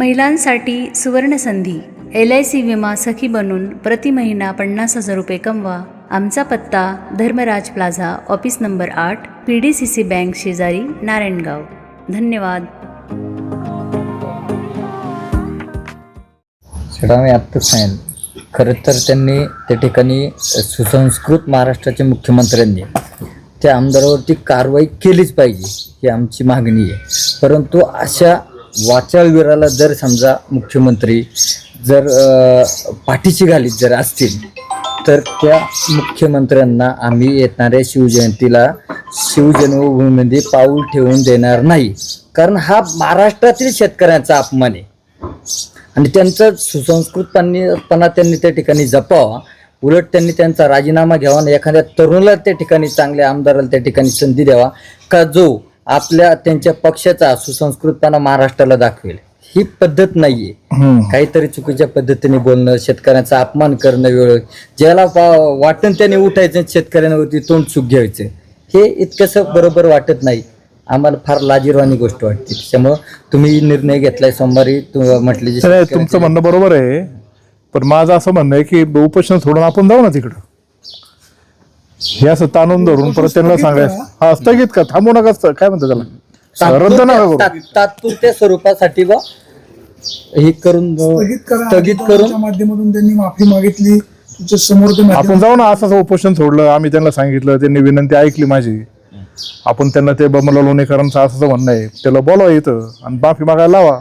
महिलांसाठी सुवर्णसंधी L I C विमा सखी बनून प्रति महिना पन्नास हजार रुपये कमवा. आमचा पत्ता धर्मराज प्लाझा ऑफिस नंबर आठ P D C C bank शेजारी नारायणगाव. धन्यवाद. शेडा मी आत्ताच सांगेन. खरं तर त्यांनी त्या ठिकाणी सुसंस्कृत महाराष्ट्राच्या मुख्यमंत्र्यांनी त्या आमदारावरती कारवाई केलीच पाहिजे ही आमची मागणी आहे. परंतु अशा वाचाळवीराला जर समजा मुख्यमंत्री जर पाठीची घालीत जर असतील तर त्या मुख्यमंत्र्यांना आम्ही येणाऱ्या शिवजयंतीला शिवजन्मभूमीमध्ये पाऊल ठेवून देणार नाही. कारण हा महाराष्ट्रातील शेतकऱ्यांचा अपमान आहे. आणि त्यांचा सुसंस्कृतपणा त्यांनी त्या ठिकाणी जपावा. उलट त्यांनी त्यांचा राजीनामा घ्यावा आणि एखाद्या तरुणाला त्या ठिकाणी चांगल्या आमदाराला त्या ठिकाणी संधी द्यावा. का जो आपल्या त्यांच्या पक्षाचा सुसंस्कृतपणा महाराष्ट्राला दाखवेल. ही पद्धत नाहीये. काहीतरी चुकीच्या पद्धतीने बोलणं शेतकऱ्यांचा अपमान करणं वेळ ज्याला वाटण त्याने उठायचं शेतकऱ्यांवरती तोंड चूक घ्यायचं. हे इतकंसं बरोबर वाटत नाही. आम्हाला फार लाजीरवाणी गोष्ट वाटते. त्याच्यामुळं तुम्ही निर्णय घेतलाय सोमवारी म्हटले तुमचं म्हणणं बरोबर आहे. पण माझं असं म्हणणं आहे की उपोषण सोडून आपण जाऊ ना तिकडं. हे असं ताणून धरून परत त्यांना सांगायचं. हा. स्थगित का थांबू नका स्त- काय म्हणतात त्याला? रद्द नका करू. तात- तात्पुरत्या स्वरूपासाठी बा हे करून स्थगित करा. स्थगित करून आंदोलनाच्या माध्यमातून त्यांनी माफी मागितली. तुमच्यासमोर ते आपण जाऊ ना असंच उपोषण सोडलं. आम्ही त्यांना सांगितलं त्यांनी विनंती ऐकली माझी. आपण त्यांना ते बमला लोणेकरांचं असं म्हणणं आहे. त्याला बोलवा इथं आणि माफी मागायला लावा.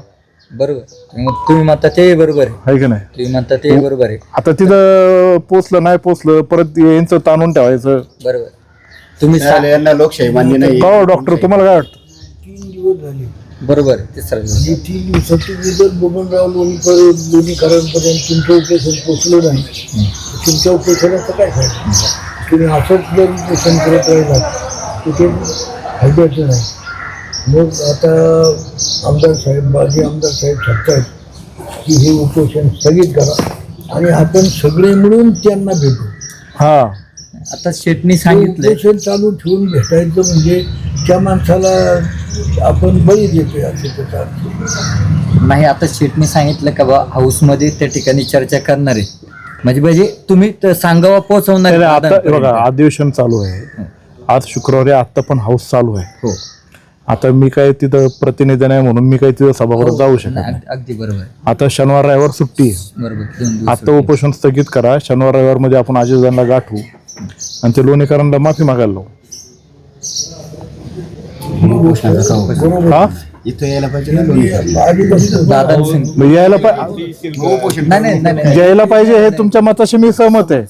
बरोबर. मग तुम्ही म्हणता ते बरोबर आहे. आहे की नाही? तुम्ही म्हणता ते बरोबर आहे. आता तिथं पोचलं नाही पोचलं परत यांचं ताणून ठेवायचं. बरोबर. तुम्ही सा- यांना लोकशाही मान्य नाही. का डॉक्टर तुम्हाला काय वाटतं? तीन दिवस झाले. बरोबर आहे तिसरा दिवस. ही तीन दिवसाची बबनराव लोणीपर्यंत लोणीकरांपर्यंत तुमचं उपोषण पोचलं नाही. तुमच्या उपोषणाचं काय फायदा? तुम्ही असंच जर उपोषण करत राहिलात तर ते फायद्याचं नाही. मग आता आमदार साहेब बाजी आमदार साहेब सांगतायत की हे उपोषण स्थगित करा आणि आपण सगळे मिळून त्यांना भेटू. हा. आता शेटनी सांगितलंय. उपोषण चालू ठेवून भेटायचं म्हणजे त्या माणसाला आपण बळी देतोय असे त्याचा अर्थ. नाही आता शेटनी सांगितलं का बा हाऊसमध्ये त्या ठिकाणी चर्चा करणार आहे. म्हणजे म्हणजे तुम्ही त- सांगावा पोहोचवणार आहे आता हे बघा. अधिवेशन चालू आहे. आज शुक्रवारी आता पण हाऊस चालू आहे. हो. आता मी काय तिथं प्रतिनिधी नाही म्हणून मी काही तिथं सभागृहात जाऊ शकत नाही, अगदी- बरोबर आहे. आता शनिवार रविवार सुट्टी आहे. बरोबर दोन दिवस आता उपोषण स्थगित करा. शनिवार रविवारमध्ये आपण आजीजांना गाठू. आणि ते लोणीकरांना माफी मागायला लावू. हा? इथं यायला पाहिजे ना लोणी आधीपासून दादांनी मग यायला पाहिजे नाही नाही नाही नाही. यायला पाहिजे हे तुमच्या मताशी मी सहमत आहे.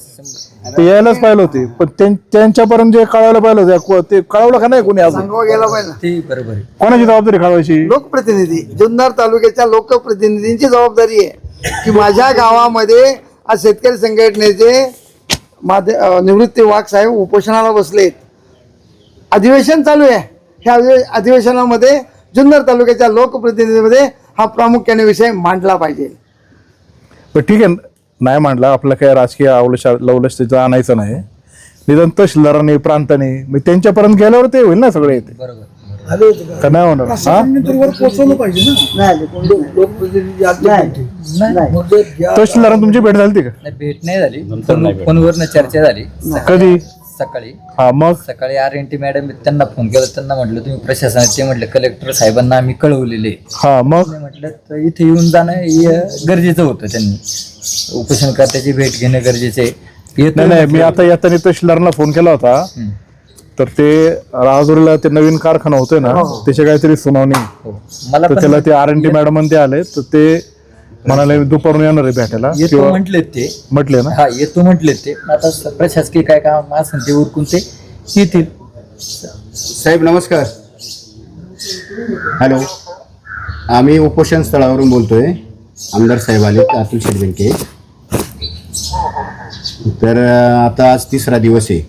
ते यायलाच पाहिलं होते. पण त्यां- त्यांच्यापर्यंत जे कळायला पाहिलं होतं, को- ते कळवलं का नाही कोणी अजून? सांगावा गेला पाहिजे ते बरोबर आहे. कोणाची जबाबदारी कळवायची? लोकप्रतिनिधी जुन्नर तालुक्याच्या लोकप्रतिनिधींची जबाबदारी आहे की माझ्या गावामध्ये आज शेतकरी संघटनेचे माध्य अं, निवृत्ती वाघ साहेब उपोषणाला बसलेत अधिवेशन चालू आहे. ह्या अधिवे- अधिवेशनामध्ये जुन्नर तालुक्याच्या लोकप्रतिनिधीमध्ये हा प्रामुख्याने विषय मांडला पाहिजे. पण ठीक आहे. नाही मांडला आपलं काय राजकीय आवलश लवलश त्याचं आणायचं नाही. निदान तहसीलदारांनी प्रांताने मग त्यांच्यापर्यंत गेल्यावर ते होईल ना सगळे येते का का नाही होणार? हा? पोहोचवलं पाहिजे तहसीलदारांना तुमची भेट झाली का? नाही भेट नाही झाली. फोन- फोनवरनं चर्चा झाली. कधी? सकाळी. हा मग? सकाळी आर एन टी मॅडम त्यांना फोन केला. त्यांना म्हटलं तुम्ही प्रशासनात ते म्हटलं कलेक्टर साहेबांना आम्ही कळवलेले हा मग? मी म्हटलं तर इथे येऊन जाणं हे गरजेचं होतं त्यांनी. उपोषणकर्त्याची भेट घेणं गरजेचं आहे. येतो नाही नाही मी आता येताना तहसीलदारांना फोन केला होता. हम्म. तर ते राजुरीला ते नवीन कारखाना होतोय ना त्याची काहीतरी सुनावणी. हो. मला तर पण त्याला ते आर एन टी मॅडम ते आले. तर ते म्हणाले मी दुपारून येणार आहे भेटायला. येतो किंवा म्हटले ते. म्हटले ना? हा येतो म्हटले ते. आता प्रशासकीय काय काम असेल ते उरकून ते येतील. साहेब नमस्कार. हॅलो. आम्ही उपोषण स्थळावरून बोलतोय. आमदार साहेब आले अतुल शेटबेंके तर अं, आता आज तिसरा दिवस आहे.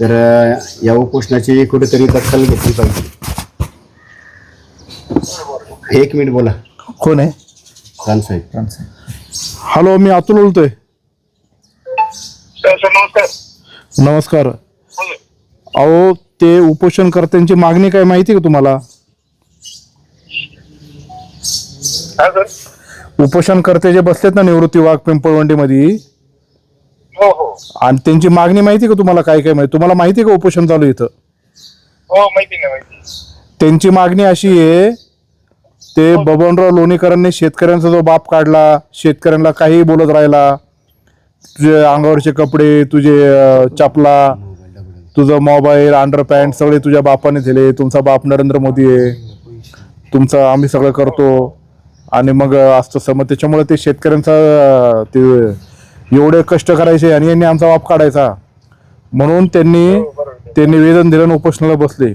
तर अं, या उपोषणाची कुठेतरी दखल घेतली पाहिजे. एक मिनिट बोला. कोण आहे? हॅलो मी अतुल बोलतोय. सर नमस्कार. नमस्कार. अहो ते उपोषणकर्त्यांची मागणी काय माहिती का तुम्हाला? हा सर. उपोषणकर्ते जे बसलेत ना निवृत्ती वाघ पिंपळवंडीमध्ये हो हो. आणि त्यांची मागणी माहिती का तुम्हाला काय काय माहिती? तुम्हाला माहिती आहे का उपोषण चालू आहे इथं? हो माहिती नाही माहिती. त्यांची मागणी अशी आहे ते बबनराव लोणीकरांनी शेतकऱ्यांचा जो बाप काढला शेतकऱ्यांना काहीही बोलत राहिला तुझे अंगावरचे कपडे तुझे चपला तुझं मोबाईल अंडरपॅन्ट सगळे तुझ्या बापाने दिले तुमचा बाप नरेंद्र मोदी आहे तुमचं आम्ही सगळं करतो. आणि मग असतं तसं मग त्याच्यामुळे ते शेतकऱ्यांचा ते एवढे कष्ट करायचे आणि यांनी आमचा बाप काढायचा. म्हणून त्यांनी ते निवेदन दिलं आणि उपोषणाला बसले.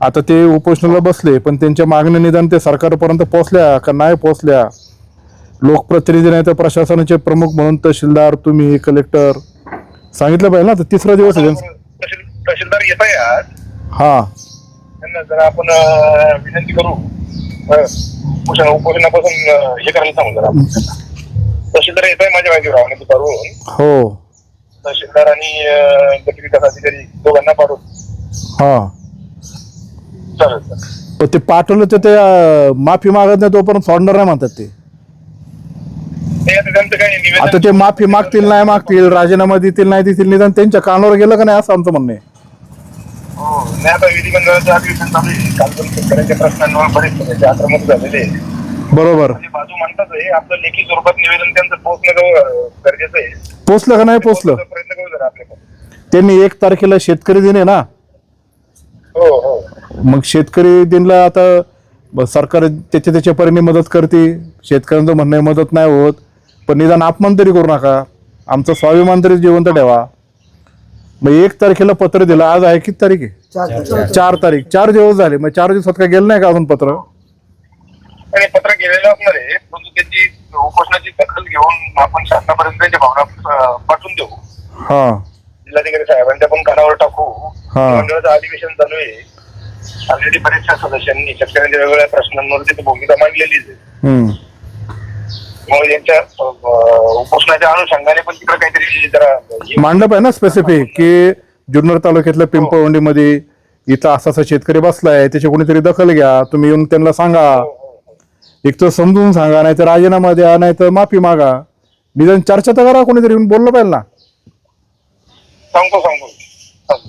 आता ते उपोषणाला बसले पण त्यांच्या मागण्या निदान ते सरकारपर्यंत पोहोचल्या का नाही पोहोचल्या? लोकप्रतिनिधी नाही तर प्रशासनाचे प्रमुख म्हणून तहसीलदार तुम्ही कलेक्टर सांगितलं पाहिजे ना तर तिसरा दिवस आहे त्यांचा. तहसीलदार येत आहे आज. हा. त्यांना जरा आपण अं, विनंती करू. अं, उपोषण उपोषणापासून अं, हे करायला सांगू जरा. तहसीलदार येत आहे माझ्या माहिती राहून दुपारून. हो. तहसीलदार आणि अं, गट विकास अधिकारी दोघांना पाठवून हा. चालेल पण ते पाठवलं तर ते अं, माफी मागत नाही तोपर्यंत सोडणार नाही म्हणतात ते. ते आता त्यांचं निवेदन आता ते माफी मागतील नाही मागतील राजीनामा देतील नाही देतील निदान त्यांच्या कानावर गेलं का नाही असं आमचं म्हणणं आहे. हो नाही आता विधिमंडळाचं अधिवेशन चालू आहे. काल पण शेतकऱ्यांच्या प्रश्नांवर बरेच सगळे आक्रमक झालेले आहे. बरोबर. म्हणजे बाजू मांडतात आहे आपलं लेखी स्वरूपात निवेदन त्यांचं पोहोचणं गव- गरजेचं आहे. पोचलं का नाही पोचलं पोहोचण्याचा प्रयत्न करू जरा आपल्याकडे. त्यांनी एक तारखेला शेतकरी दिन आहे ना? हो हो. मग शेतकरी दिनला आता सरकार त्याच्या त्याच्या परीने मदत करते. शेतकऱ्यांचं म्हणणं मदत नाही होत. पण निदान अपमान तरी करू नका. आमचं स्वाभिमान तरी जिवंत ठेवा. मग एक तारखेला पत्र दिलं. आज आहे किती तारीख आहे? चार चार तारीख. चार दिवस झाले. मग चार दिवसात काय गेलं नाही का अजून पत्र? आणि पत्र गेलेलं असणार आहे. परंतु त्याची उपोषणाची दखल घेऊन आपण शासनापर्यंत त्यांच्या भावना पाठवून देऊ. हा. जिल्हाधिकारी साहेबांच्या पण कानावर टाकू. हा. मंडळाचं अधिवेशन चालू आहे. ऑलरेडी बरेचशा सदस्यांनी शेतकऱ्यांच्या वेगवेगळ्या प्रश्नांवर तिथे भूमिका मांडलेलीच आहे. हम्म. मग यांच्या अं, उपोषणाच्या अनुषंगाने पण तिकडे काहीतरी जरा हे- मांडलं पाहिजे ना स्पेसिफिक की जुन्नर तालुक्यातल्या पिंपळवंडीमध्ये इथं असा असा शेतकरी बसलाय त्याची कोणीतरी दखल घ्या तुम्ही येऊन त्यांना सांगा. एक तर समजून सांगा नाही तर राजीनामा द्या नाही तर माफी मागा. निदान चर्चा तर करा कोणीतरी येऊन बोललं पाहिजे ना. सांगतो सांगतो. सांगतो.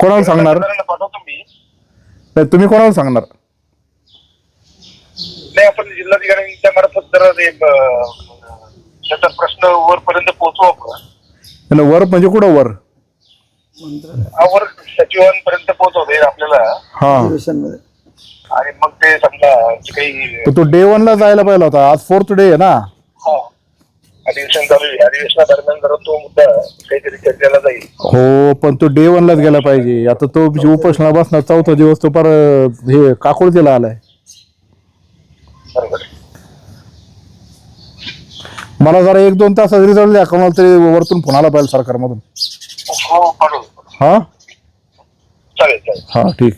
कोणाला सांगणार? पाठवतो मी. नाही तुम्ही कोणाला सांगणार? नाही आपण जिल्हाधिकाऱ्यांच्या मार्फत जरा ते अं, त्याचा प्रश्न वरपर्यंत पोहोचू आपण. आणि वर म्हणजे कुठं वर? हा वर सचिवांपर्यंत पोहोचवते आपल्याला. हा. अधिवेशनमध्ये. आणि मग ते समजा जे काही तर तो डे ला जायला पाहिजे होता. आज फोर्थ डे आहे ना? हा, अधिवेशन चालू आहे. अधिवेशनादरम्यान जरा तो मुद्दा काहीतरी चर्चेला जाईल. हो पण तो डे लाच गेला पाहिजे. आता तो उपोषणा बसणार चौथा दिवस तो पर हे काकुळतीला आलाय. बरोबर. आहे. मला जरा एक दोन तास रिझल्ट द्या कोणाला तरी वरतून फोन आला पाहिजे सरकारमधून. हो हा? चालेल चालेल. हा ठीक.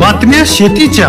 बातम्या शेतीच्या.